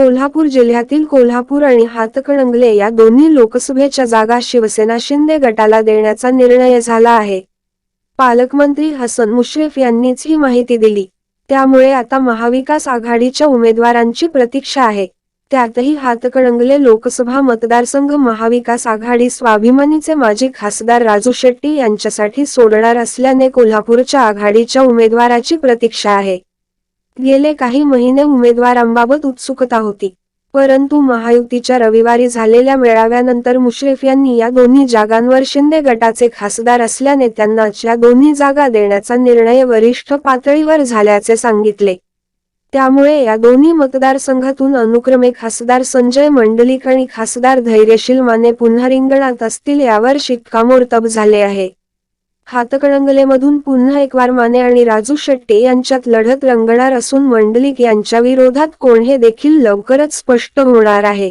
कोल्हापूर जिल्ह्यातील कोल्हापूर आणि हातकणंगले या दोन्ही लोकसभेच्या जागा शिवसेना शिंदे गटाला देण्याचा निर्णय झाला आहे. पालकमंत्री हसन मुश्रीफ यांनीच ही माहिती दिली. त्यामुळे आता महाविकास आघाडीच्या उमेदवारांची प्रतीक्षा आहे. त्यातही हातकणंगले लोकसभा मतदारसंघ महाविकास आघाडी स्वाभिमानीचे माजी खासदार राजू शेट्टी यांच्यासाठी सोडणार असल्याने कोल्हापूरच्या आघाडीच्या उमेदवाराची प्रतीक्षा आहे. गेले काही महिने उमेदवारांबाबत उत्सुकता होती. परंतु महायुतीच्या रविवारी झालेल्या मेळाव्यानंतर मुश्रीफ यांनी या दोन्ही जागांवर शिंदे गटाचे खासदार असल्याने त्यांना या दोन्ही जागा देण्याचा निर्णय वरिष्ठ पातळीवर झाल्याचे सांगितले. त्यामुळे या दोन्ही मतदारसंघातून अनुक्रमे खासदार संजय मंडलिक आणि खासदार धैर्यशील माने पुन्हा रिंगणात असतील यावर शिक्कामोर्तब झाले आहे. हातकणंगलेमधून पुन्हा एकवार माने आणि राजू शेट्टी यांच्यात लढत रंगणार असून मंडलिक यांच्या विरोधात कोण हे देखील लवकरच स्पष्ट होणार आहे.